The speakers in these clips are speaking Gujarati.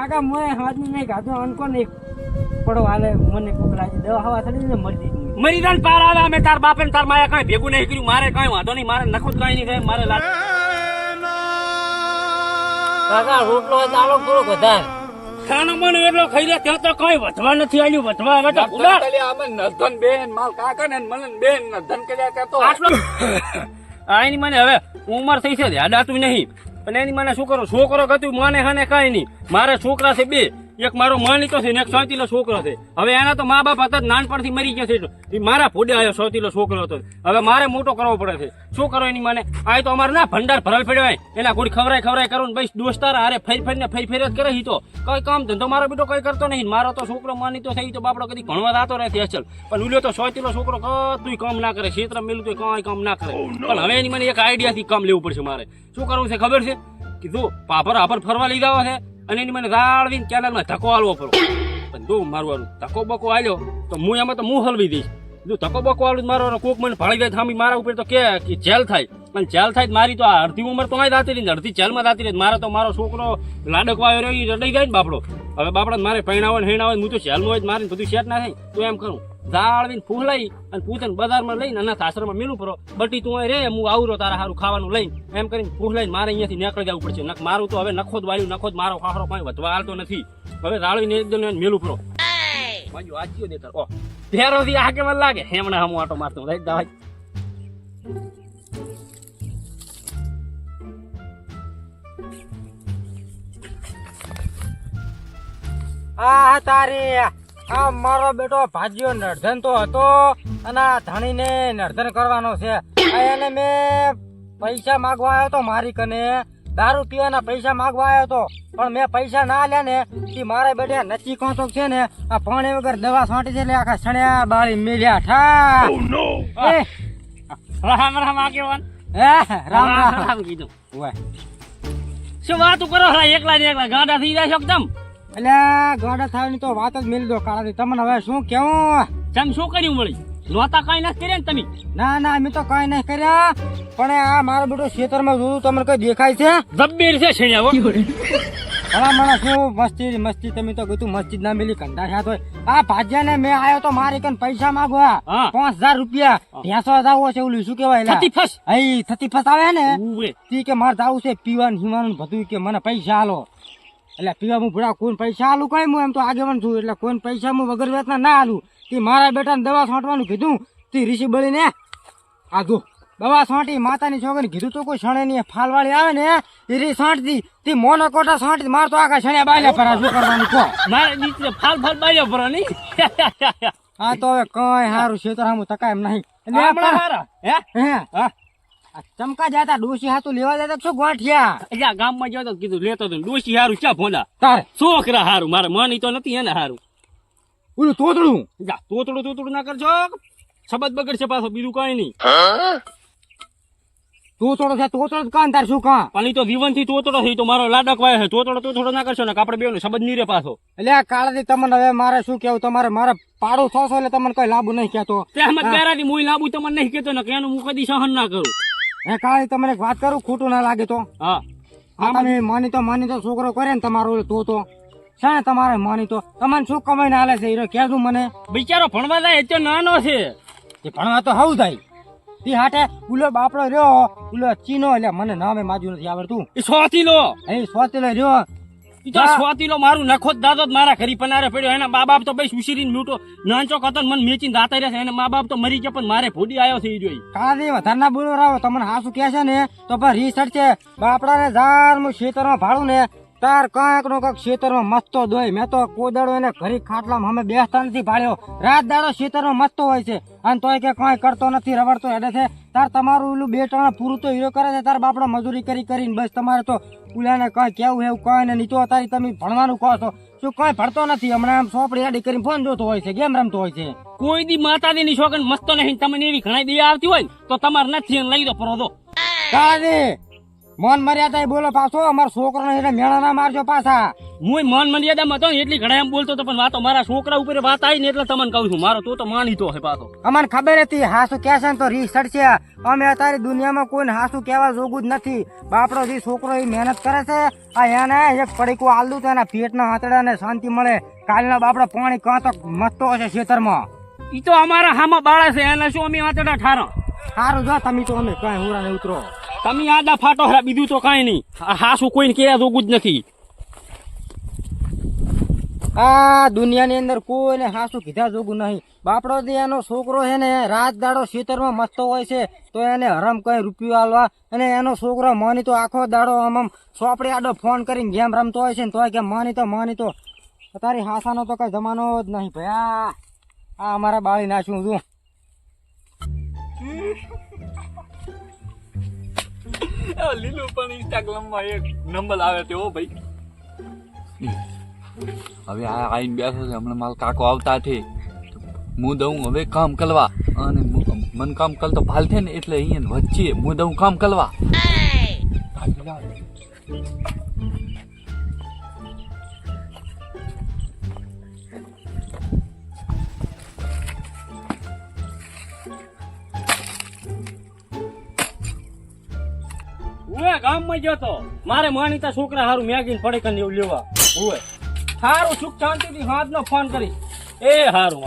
કાકા મોય હાથની નહીં ખાધું અનકો નહીં પડો હાલે મને કોકરાજી દવા હવા થડી ને મરી જઈ મરી જાન પાર આવે અમે તાર બાપે ને તાર માયા કાંઈ ભેગું નહીં કર્યું મારે કાંઈ વાંધો નહીં મારે નખો કઈ નહીં થાય મારે લાગ કાકા રોટલો ચાલો થોડોક વધારે. ખાનો મને એટલો ખાઈ લે ત્યાં તો કઈ વધવા નથી આવ્યું વધવા આવે તો. નધન બેન માલ કાકા ને મને બેન નધન કર્યા કરતો. આટલો મને હવે ઉંમર થઈ છે યાદાતું નહીં. પણ એની મને શું કરો? છોકરો ગતું મને હને કાંઈ નહીં. મારે છોકરા છે બે. એક મારો માનીતો છે ને એક સોતીલો છોકરો છે. હવે એના તો મા બાપ હતા નાનપણથી મરી ગયા છે. એ મારા ફોડે આવ્યો સોતીલો છોકરો હતો. હવે મારે મોટો કરવો પડે છે. શું કરો એની મને? આ તો અમારે ના ભંડાર ભરાવી ફેડવાય એના કોઈ ખવરાય ખવરાય કરું ને ભાઈ દોસ્તાર હારે ફેર ફરીને ફેર ફેર જ કરે તો. કઈ કામ ધંધો મારો બેટો કઈ કરતો નહીં. મારો તો છોકરો માનીતો થઈ તો બાપડો કદી ભણવા જતો નથી અચલ. પણ ઉલ્યો તો સોતીલો છોકરો કદું કામ ના કરે. ક્ષેત્ર મેલું તો કઈ કામ ના કરે. પણ હવે એની મને એક આઈડિયાથી કામ લેવું પડશે મારે. શું કરવું છે ખબર છે? કીધું પાપર આપર ફરવા લઈ જવા છે. અને એની મને રાળવીને કેનાલમાં ધક્કો હાલવો પડો પણ જો મારું ધક્કો બકો આવ્યો તો હું એમાં તો હું હલવી દઈશ. જો ધક્કો બકો આલું મારો કોક મને ભાળી જાય થામી મારા ઉપર તો કે જેલ થાય. પણ જેલ થાય મારી તો આ અડધી ઉંમર તો અહીં દાતી રહી અડધી જેલમાં દાતી રહી મારો તો મારો છોકરો લાડકવાયો રહ્યો એ રડાઈ જાય ને બાપડો. હવે બાપડા મારે પૈણાવો ને હેણાવો હું તો જેલમાં હોય જ મારીને બધું સેટ ના થાય. તો એમ કરું. જાળવીને ફૂલાઈ અને પૂતન બજારમાં લઈને અનાથ આશ્રમમાં મેલું પરો બટી તું રે, હું આવું તારા હારું ખાવાનું લઈને. એમ કરીને ફૂલાઈને મારે અહીંયાથી નીકળી જવું પડશે. નક મારું તો હવે નખો જ વાળ્યું નખો જ મારો ખાખરો કાંઈ વધવા હાલતો નથી. હવે જાળવીને એકદમ મેલું પરો બાજુ આજીઓ દેતા ઓ ફેરોથી આ કે મને લાગે? હેમણા હમું આટો મારતો. રાઈટ દવા આ તારી આ મારો બેટો ભાજીઓ નર્ધન તો હતો અને આ ધણીને નર્ધન કરવાનો છે એને મેં પૈસા માગવા આવ્યો તો મારી કને દારૂ પીવાના પૈસા માગવા આવ્યો તો પણ મેં પૈસા ના લ્યા ને તે મારા બેટે નચી કોતો છે ને આ પાણી વગર દવા છાંટી છે એટલે આખા સણ્યા બાળી મેલ્યા ઠા રામ રામ આગેવાન હે, રામ રામ રામ કીધું ઓય. શું વાત કરો હા એકલા ને એકલા ગાંડા થઈ જાય છો એકદમ એટલે ગોડા થવાની તો વાત જ મેલી દો કાળાથી. તમને હવે શું કેવું? ચમ શું કર્યું મળી નોતા કઈ નથી કર્યા ને તમે? ના ના અમે તો કઈ નહીં કર્યા. પણ આ મારો બેટો ખેતરમાં જોયું તમને કઈ દેખાય છે? જબ્બેર છે છેણ્યા ઘણા માણસ શું મસ્તી મસ્તી તમે તો કીધું મસ્જિદ ના મિલી કંટા સાથ હોય આ ભાજ્યા ને મેં આવ્યો તો મારે કન પૈસા માંગો. પાંચ હજાર રૂપિયા. ભેંસો જાવો છે ઓલું શું કેવાય લા? થતી ફસ. હઈ થતી ફસાવે ને. તી કે મારે જાવું છે પીવાનું હિવાનું બધું કે મને પૈસા આલો. એટલે પીવા હું ભૂડા કોઈ પૈસા આલું કઈ હું એમ તો આગેવાન છું. એટલે કોઈ પૈસા હું વગર વેતના ના આલું. તે મારા બેટાને દવા છાંટવાનું કીધું. તે ઋષિ બળીને આ જો દવા છાંટી માતાની છોકરી કીધું તો કોઈ શણે નહીં ફાલવાળી આવે ને એ રી છાંટતી. તે મોનો કોટા છાંટી માર તો આખા શણ્યા બાયલા ફરા શું કરવાનું કહો. મારે નીચે ફાલ ફાલ બાયો ફરા નહીં. હા તો હવે કઈ હારું છે હું તકાય એમ નહીં. હે હે? હા? ચમકા જતા ડોસી હાથું લેવા જતા શું ગોઠિયા અહીંયા ગામમાં જતો તો કીધું લેતો તો ડોસી હારું ક્યાં ભોંડા તારે? છોકરા હારું મારે માની તો નથી એને હારું. ઓલું તોતડું? જા તોતડું તોતડું ના કરજો. સબત બગડશે પાછો બીજું કઈ નહીં. તોતડો છે તોતડો કાન તાર શું કાં? પણ તો તો જીવનથી તોતડો થઈ તો મારો લાડક વાય છે. તોતડો તોતડો ના કરશો ને આપણે બેનો સબત નહીં નીરે પાછો. એટલે આ કાળાથી તમને હવે મારે શું કેવું તમારે મારે પાડું થશો એટલે તમને કઈ લાભ નહીં કેતો બેરાથી મુઈ લાંબુ તમને નહીં કેતો ને કે એનું હું કદી સહન ના કરું. હે કાળી તમને એક વાત કરું? ખોટું ના લાગે તો. હા. આ તમે માની તો માની તો છોકરો કરે ને તમારો તો તો. શાણે તમારે માની તો? તમને શું કમાઈને હાલે છે? હીરો કહેતું મને. બિચારો ભણવા જાય એટલો નાનો છે. એ ભણવા તો હવું થાય તે હાટે ઉલો બાપડો રહ્યો. ઉલો ચીનો એટલે મને નામે માજુ નથી આવડતું. એ સોતીલો એ સોતેલો રહ્યો. તો સોતીલો મારું નખો દાદો મારા ઘરી પનારે પડ્યો. એના મા બાપ તો ભાઈ સુશીરીને લૂંટો. નાનચો કતન મને મેચીને દાતા રહેશે એને મા બાપ તો મરી ગયા પણ મારે ફોડી આવ્યો થઈ જોઈ. કાળાથી વધારે ના બોલો રાવો. તમને હાસુ કહે છે ને તો પણ રીસર્ચ છે બાપડાને જાર હું ખેતરમાં ભાડું ને તાર કાંક નો કાંઈક ખેતરમાં મસ્તો દોય. મેં તો કોદાડો એને ઘરી ખાટલામાં અમે બેસતા નથી ભાળ્યો. રાત દાડો ખેતરમાં મસ્તો હોય છે. અને તોય કે કાંઈ કરતો નથી રવડતો હેડે છે. તાર તમારું ઓલું બે ટણા પૂરું તો હીરો કરે છે. તાર બાપડો મજૂરી કરી કરીને બસ તમારે તો ઉલાને કાંઈ કેવું એવું કાંઈ ને નીચો તારી તમે ભણવાનું કહો છો. શું કાંઈ ભણતો નથી? હમણાં આમ સોપડી આડી કરીને ફોન જોતો હોય છે. ગેમ રમતો હોય છે? કોઈ દી માતાજીની છોકન મસ્તો નહીં. તમને એવી ઘણા દયા આવતી હોય તો તમારે નથી લઈ દો પરો દો કાળાજી મન મર્યાદા બોલો પાછો અમારા છોકરાને એટલે મેળા ના મારજો પાછા. હું મન મર્યાદામાં હતો એટલી ઘણા એમ બોલતો હતો પણ વાતો મારા છોકરા ઉપર વાત આવી ને એટલે તમને કહું છું મારો તો તો માનીતો હે પાછો. અમને ખબર હતી હાસુ કહેશે ને તો રીસ છે. અમે અત્યારે દુનિયામાં કોઈને હાસુ કહેવા જોગું જ નથી. બાપડો જે છોકરો એ મહેનત કરે છે. આ એને એક પડીકું આલું તો એના પેટના આંતડા ને શાંતિ મળે. કાલના બાપડો પાણી કાં તો મસ્તો હશે ખેતરમાં. ઈ તો અમારા હામાં બાળા છે એને શું અમે વાંચડા ઠારો? સારું જો તમે તો અમે કઈ હુરા ને ઉતરો. તમે આડા ફાટો હરા બીજું તો કાંઈ નહીં. હા શું કોઈને કહેવા જોગું જ નથી. આ દુનિયાની અંદર કોઈને હાસું કીધા જોગું નહીં. બાપડો એનો છોકરો છે ને રાત દાડો ખેતરમાં મસ્તો હોય છે તો એને હરમ કઈ રૂપિયો આલવા. અને એનો છોકરો માની તો આખો દાડો આમ આમ સોપડી આડો ફોન કરીને ગેમ રમતો હોય છે ને તોય કે માની તો માની તો. તારી હાસાનો તો કઈ જમાનો જ નહીં ભાઈ. આ અમારા બાળી નાખ્યું છું આ લીલું પણ ઇન્સ્ટાગ્રામમાં એક નંબર આવે તેવો હો ભાઈ. હવે આ આઈને બેસો છે હમણાં મારો કાકો આવતા છે. હું દઉં હવે કામ કરવા. અને મન કામ કલ તો ભાલ છે ને એટલે અહીંયા વચ્ચે હું દઉં કામ કરવા. હું ગામમાં ગયો તો મારે માનીતા છોકરા હારું મેગીને પડે કરીને એવું લેવા. હોય હારું સુખ શાંતિથી હાથનો ફોન કરી. એ હારું.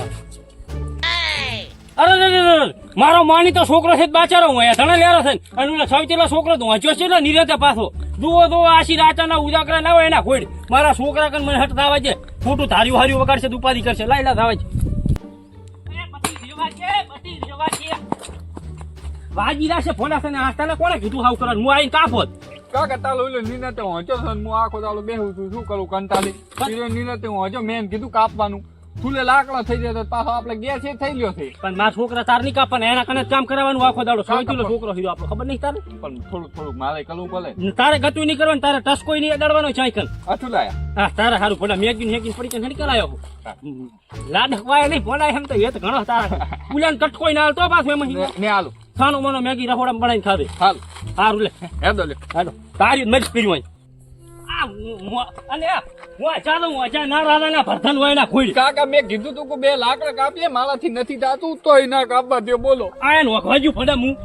અરે રે રે રે રે. મારો માનીતો છોકરો છે બાચારો હું અહીંયા ધણે લેરો છે અને ઓલા છોકરો તો વાંચ્યો છે ને નિરંતે પાછો. જુઓ તો આશી રાચાના ઉજાગરા ના હોય એના ખોડ મારા છોકરા કન મને હટ દાવા છે ખોટું ધાર્યું હાર્યું વગાડશે દુપારી કરશે. લાઈલા લા છે બધી રેવા છે, બધી રેવા છે. વાજી રાશે ફોના છે ને આ તને કોણે કીધું હાવ કરવાનું હું આવીને કાપોત કાકા તાલો ઓલો નીના તો વાંચો છે ને હું આખો તાલો બેહું છું. શું કરું કંટાળી? નીના તે વાંચો મેં કીધું કાપવાનું. ફૂલે લાકડા થઈ જાય તો પાછો આપણે ગેસ એ થઈ ગયો છે. પણ મારા છોકરા તાર નહીં કાપવાના એના કને કામ કરાવવાનું આખો દાડો. સોયતીલો છોકરો હીરો આપણો. ખબર નહીં તારે? પણ થોડું થોડું મારે કરવું પડે. તારે ગતું નહીં કરવાનું તારે ટસકોઈ નહીં અડાડવાનો સાયકલ. અઠું હા તારે સારું ભલે મેગીન મેગી પડી કે કરાયો લાડકવાય નહીં ભલાય એમ તો એ તો ઘણો તારા. પુલાન કટકોઈ ના હાલતો પાછો એમ ને- ને હાલો. ખાનો મનો મેગી રહોડા બનાવીને ખાવે હાલ. સારું લે. હેદો લે. હાલો. તારી મજ હું- અને આ હું આ ચાલો હું ના રાધાના ભરથન હોય ના ખોઈ કાકા મેં કીધું તું કે બે લાકડા કાપીએ મારાથી નથી થાતું તોય ના કાપવા દે બોલો. આ એનું વખવાજુ પડે હું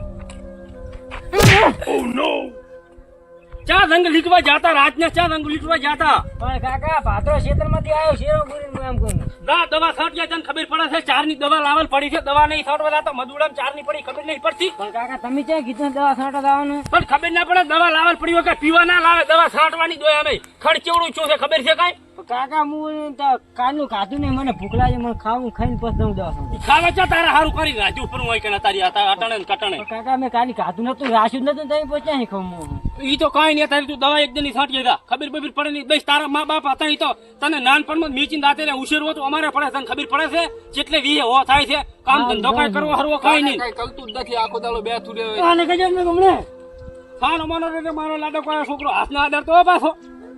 ચા રંગ લીટવા જાતા? રાજના ચા રંગ લીટવા જાતા? પણ કાકા ભાતો ક્ષેત્રમાંથી આવ્યો શેરો ગુરીને એમ કહું દા દવા છાંટ્યા તને ખબર પડે છે ચારની દવા લાવલ પડી છે. દવા નહીં છાંટવા જાતા મધુડામ ચારની પડી ખબર નહીં પડતી? પણ કાકા તમે ક્યાં કીધું દવા છાંટો દાવાનું પણ ખબર ના પડે દવા લાવલ પડી વખત પીવા ના લાવે દવા છાંટવાની દોયા અમે ખડ કેવડું છું છે ખબર છે કાંઈ? કાકા હું કાલનું ખાધું નહીં મને ભૂખ લાગે મને ખાવું ખાઈને પછી દઉં દવા. ખાવા ચા તારા હારું કરી રાજુ ઉપર હોય કે તારી અટાણે કટાણે. કાકા મેં કાલી ખાધું નતું રાશું નતું તમે પછી ક્યાંય ખાવું હું? ઈ તો કાંઈ નહીં તારી તું દવા એક દિન છાંટી જા. ખબર બબીર પડે નહીં. બસ તારા મા બાપ હતા ઈ તો તને નાનપણમાં મીચીને દાંતે ને ઉછેરવો તો અમારે પડે તને ખબર પડે છે? જેટલે વીએ હો થાય છે. કામ ધંધો કાંઈ કરવો હરવો કાંઈ નહીં. કઈ કલતું જ નથી. આખો દાડો બે તુરે આને કહેજો ને તમને. ખાનો માનો રે મારો લાડો કોઈ છોકરો. હાથ ના આદર તો પાછો.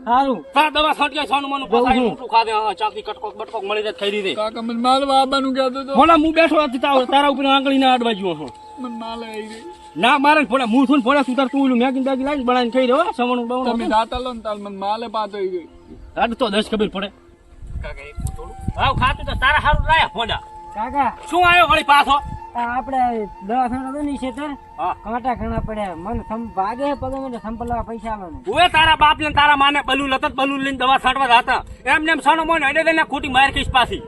સારું તાર દવા છાંટી સોનું મનું પસાઈ મોટું ખાધે હા ચાકરી કટકોક બટકોક મળી જાય ખાઈ દીધી કાકા મને મારવા આવવાનું કહેતો તો. ભોલા હું બેઠો હતી તાવ- તારા ઉપર આંગળી ના અડવા ગયો છું. મને માલે આવી ગઈ ના મારે ફોડા હું છું ને ભોલા તું ઓલું મેગીન બેગી લાવીને બનાવીને ખાઈ રહ્યો સવણું તમે બવણું દાતા લો ને તાર મને માલે પાતો આવી ગઈ અડ તો દસ ખબર પડે. કાકા એક થોડું. હાવ ખાતું તો તારા હારું લાયા ફોડા કાકા. શું આવ્યો વળી પાછો? આપણે દવા છાંટો તો. નહીં ખેતર કાંટા ઘણા પડ્યા. મને સમ ભાગે પગે મને સંપલવા પૈસા આવે ઓએ તારા બાપ ને તારા માને બલુ લતત બલુ લઈને દવા છાંટવા જતા. એમ નેમ સાનો મોને અડે દેને ખોટી માર કઈશ પાછી.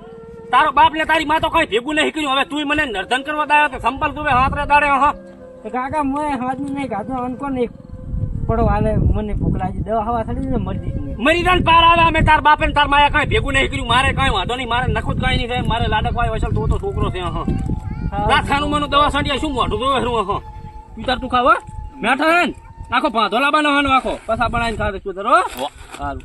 તારો બાપ ને તારી માં તો કઈ ભેગું નહીં કર્યું. હવે તું મને નર્ધન કરવા દાયો તો સંપલ તું હાથરે દાડે હા. તો કાકા મેં હાથનું નહીં ખાધું અનકો નહીં પડો હાલે. મને ભૂખ લાગી. દવા હવા થડી ને મરી મરી જાન પાર આવે અમે તાર બાપે ને તાર માયા કઈ ભેગું નહીં કર્યું. મારે કઈ વાંધો નહીં. મારે નખું જ કઈ નહીં થાય. મારે લાડક હોય તો તો છોકરો છે હા. રાખાનું મનું દવા છાંટ્યા શું મોઢું જોવે હરું હા તું તાર તું ખાવ? મેઠા હે ને? આખો ભાંધો લાબાનો હાનો આખો? પસા બનાવીને તું તારો હો? સારું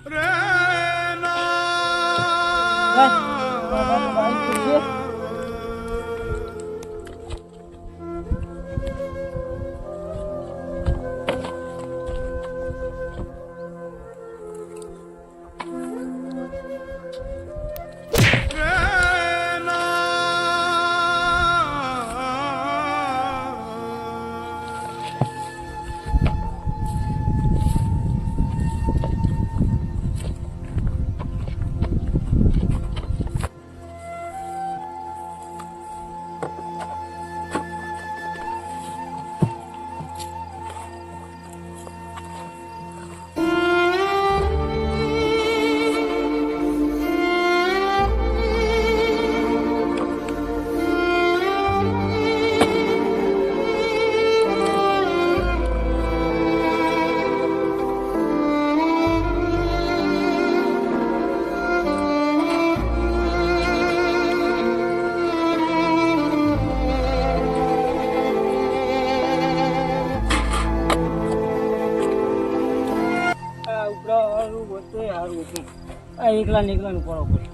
આ એકલા ને એકલાનું પડો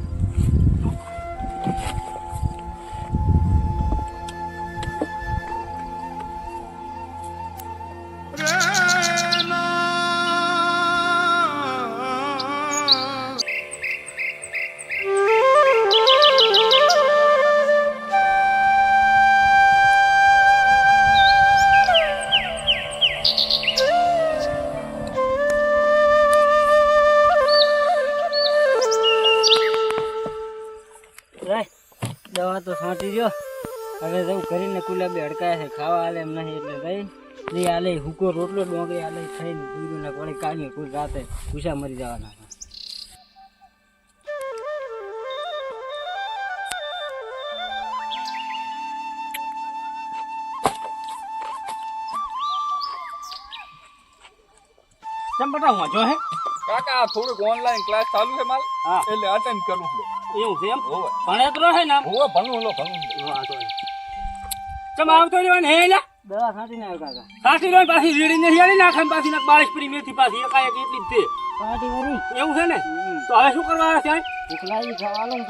હવે કરીને કુલા બે અડકાયા છે. ખાવા આલે એમ નહીં એટલે ભાઈ જે આલે હુકો રોટલો ડોંગરી આલે ખાઈને પૂરું ના વળી કાઢીએ કોઈ રાતે ભૂસા મરી જવાના કેમ બટા વાંચો જો હે? કાકા થોડુંક ઓનલાઈન ક્લાસ ચાલુ છે માલ. એટલે અટેન્ડ કરું છું. એવું છે એમ? હોવે. ભણે તો હે ને? હોવે ભણવું લો ભણવું લો. તો ચમ આવતો રહેવાનું હે લ્યા? દવા છાંટીને આવ્યો કાકા સાસી રોય પાછી વીડી ને હિયાળી નાખે ને પાછી નાખ બાળીસ પરી મેથી પાછી એકાએક એટલી જ પાટી વરી તે એવું છે ને. તો હવે શું કરવા આવે છે ઉકલાઈ ખાવાનું ને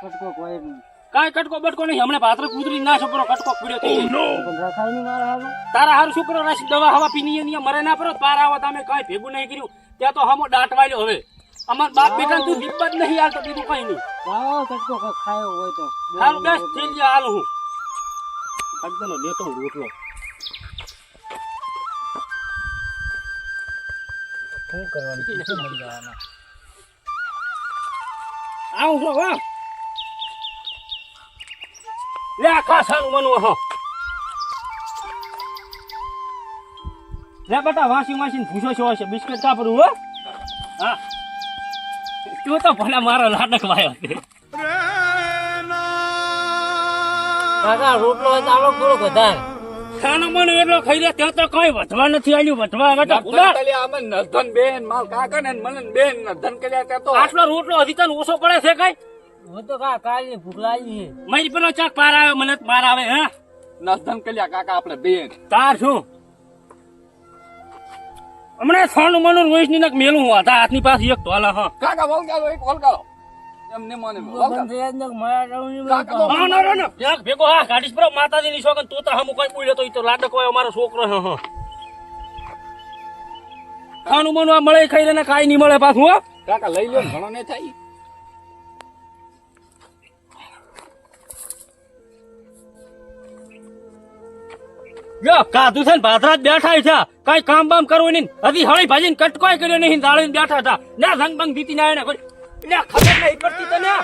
કટકો કોઈ નહીં. કાંઈ કટકો બટકો નહીં હમણાં પાત્ર કૂતરી ના છોકરો કટકો પીડ્યો થઈ ગયો. પણ રખાય નહીં મારા હારું તારા હારું છોકરો રાશી દવા હવા પીની એની મરે ના પર પાર આવો તમે કાંઈ ભેગું નહીં કર્યું. ત્યાં તો હમો દાટવાય હવે. અમાર બાપ બેટા તું દીપત નહીં હાલતો બીજું કઈ નહીં. કટકો ખાયો હોય તો. હાલ બેસ. થઈ ગયા હાલ હું. ફક્તનો લેતો રોટલો શું કરવાનું પૈસા મળી જવાના આવું છો વાહ લે આ ખાસાનું મનવું હો લે બેટા વાસી વાસી ભૂસો છો છે બિસ્કિટ કાપડું હો હા તું તો ભલે મારો નાટક વાયો કાકા રોટલો દાળો તો આલો વધારે એટલો ખાઈ લે ત્યાં તો કઈ વધવા નથી આવ્યું વધવા બેટા નર્ધન ઉડાડ. નર્ધન બેન માલ કાકા ને મને બેન નર્ધન કર્યા ત્યાં તો. આટલો રોટલો હજી તને ઓછો પડે છે કઈ? હું તો કા કાલે ભૂખ લાગી છે. મારી પેલો ચાક પાર આવે મને પાર આવે હે? નર્ધન કર્યા કાકા આપણે બેન. તાર શું? હમણાં સોનું મનું રોઈશની મેલું હું હતા હાથની પાસે એક તોલા હા. કાકા વળગાડો એક વળગાડો એમને મને ભેગો હા પર માતાજી ની શોખન તું તો હમું કોઈ બોલ્યો તો ઈ તો લાડક હોય અમારો છોકરો હે હા. ખાનું મનું આ મળે ખાઈ ને કાઈ નહીં મળે પાછું હો. કાકા લઈ લો ને ઘણો ને થાય. યો કાધું છે ને ભાદરા જ બેઠા છે કઈ કામ બામ કરવું નહીં. હજી હળી ભાજી કટકોય કર્યો નહીં દાળી બેઠા હતા. ના રંગ બંગ દીતી ના એને કોઈ એટલે ખબર નહીં પડતી તને?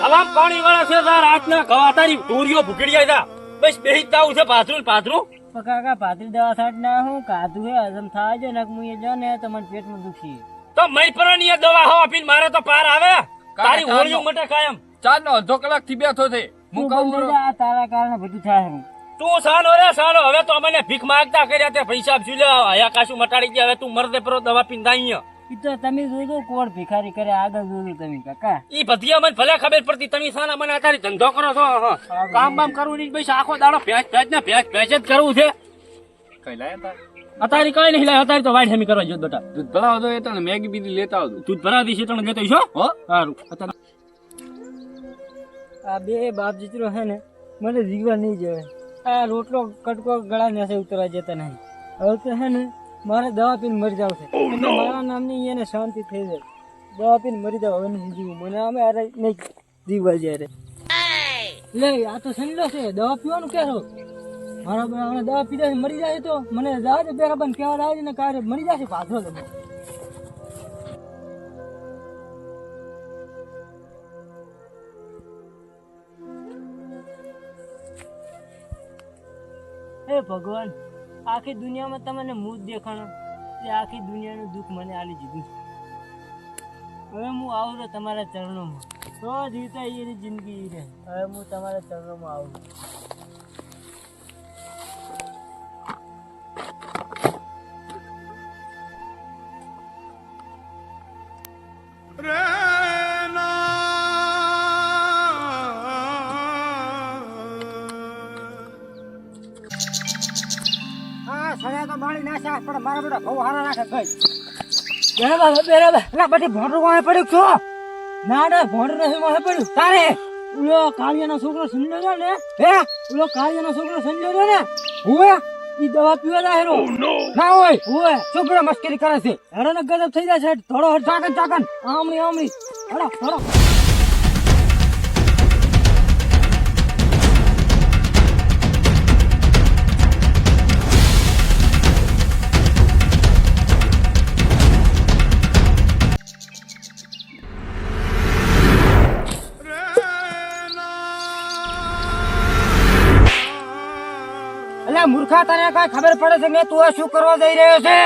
ગવામ પાણી વાળા છે તાર ગવા તારી ઢોરીઓ ભૂકડી જા બસ બેહી છે પાથરું પાથરું. પણ કાકા પાતળી દવા સાટ ના હું કાધું હે હજમ થાય છે ને હું જો ને તો પેટમાં દુખી. તો મૈપરો ની દવા હવા પીન મારે તો પાર આવે. તારી. હોળીઓ માટે કાયમ. ચાર નો અડધો કલાકથી બેઠો છે હું કહું થઈ આ તારા કારણે બધું થાય છે. તું સાનો રે સાનો. હવે તો અમને ભીખ માંગતા કર્યા તે પૈસા આપશું. લે હયા કાશું મટાડી ગયા હવે તું મરદે પરો દવા પીને જા અહીંયા. ઈ તો તમે જોજો કોણ ભિખારી કરે આગળ જોજો તમે કાકા. ઈ બધી મને ભલે ખબર પડતી તમે સાના મને અત્યારે ધંધો કરો છો કામ બામ કરવું નહીં ભાઈ આખો દાડો ભેંસ ભેંસ ને ભેંસ ભેંસ જ કરવું છે. કઈ લાયા તા અત્યારે કઈ નહીં લાય અત્યારે તો વાઈટ હેમી કરવા જો બેટા દૂધ ભરાવો તો એ તને મેગી બીજી લેતા આવજો. દૂધ ભરા દીધી તને લેતો છો હો? સારું. અત્યારે આ બે બાપ જીતરો છે ને મને જીવવા નહીં જવે આ રોટલો કટકો ગળા ને ઉતરવા જતા નહીં. હવે તો હે ને મારે દવા પીને મરી જાવ છે. મારા નામની એને શાંતિ થઈ જાય. દવા પીને મરી જાવ હવે નહીં જીવું. મને અમે અરે નહીં જીવવા જ્યારે લે આ તો સંડો છે. દવા પીવાનું કેરો મારા હમણાં દવા પીધા છે, મરી જાય તો? મને જવા દે બેરા બંધ કહેવા આવે ને કારે મરી જશે પાછો તમે હે ભગવાન. આખી દુનિયામાં તમને મુજ દેખાણો એ આખી દુનિયાનું દુઃખ મને આલી દીધું. હવે હું આવું તો તમારા ચરણોમાં. તો જીતા એની જિંદગી રહે. હવે હું તમારા ચરણોમાં આવું. પણ મારા બેટા બહુ હારા રાખે ભાઈ બરાબર બરાબર. એટલે બધી ભોંડરું વાંહે પડ્યું છો? ના ના ભોંડરું નથી વાંહે પડ્યું. તારે? ઉલો કાળિયાનો છોકરો સંજોયો ને? હે? ઉલો કાળિયાનો છોકરો સંજોયો ને? હુએ ઈ દવા પીવા જાય રો ના હોય હુએ છોકરો મસ્કરી કરે છે. હેરો ગજબ થઈ જાય છે. થોડો હટ ચાકન ચાકન. આમણી આમણી હડો હડો મૂર્ખા તને કઈ ખબર પડે છે? મેં તું શું કરવા જઈ રહ્યો છે?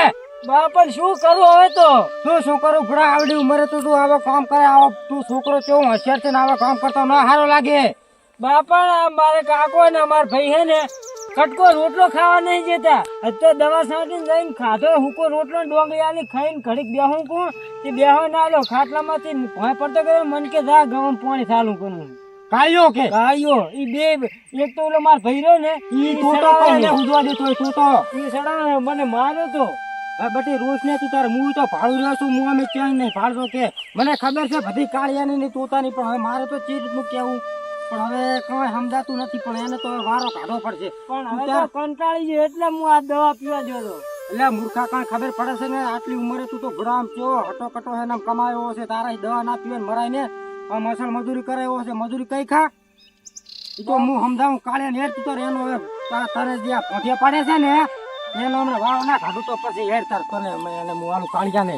બાપણ શું કરું હવે તો? શું શું કરું? ભડા આવડી ઉંમરે તું તું આવો કામ કરે? આવો, તું છોકરો કેવો હોશિયાર છે ને આવા કામ કરતો? ન સારો લાગે. બાપણ મારે કાકો ને માર ભાઈ હે ને, કટકો રોટલો ખાવા નહીં જતા. અત્યારે દવા સાંટીને જઈને ખાધો. હુકો રોટલો ને ડોંગળી ખાઈને ઘડીક બેહું કું તે બેહો ના લો ખાટલામાંથી ભોંય પડતો ગયો. મન કે જા ગમ પાણી ચાલુ કરું. કાયો કે? કાયો. ઈ બે એક તો ઓલો માર ભાઈ રહ્યો ને ઈ તોતો એને ઉજવા દેતો તોતો. ઈ સડા મને માર્યો તો. બટી રોજ ને તું તારે હું તો ભાડું રહ્યો છું હું અમે ક્યાંય નહીં ભાડતો કે. મને ખબર છે બધી કાળિયાની ને તોતાની પણ હવે મારે તો ચીજનું કેવું. પણ હવે કઈ સમજાતું નથી પણ એને તો વારો કાઢવો પડશે. પણ હવે તો કંટાળી ગયો એટલે હું આ દવા પીવા ગયો એટલે મૂર્ખા કાંઈ ખબર પડે છે ને? આટલી ઉંમરે તું તો ભરામ ચો હટો કટો એને કમાયો છે તારા દવા ના પીવે ને મરાય ને. આ મસલ મજૂરી કરે એવો છે. મજૂરી કઈ ખા? તો હું સમજાવું કાળે નેર તો એનો તારે જે આ પોઠિયા પાડે છે ને, એનો અમને વાવ ના કાઢું તો પછી હેર તાર તને એને હું આલું કાળિયા ને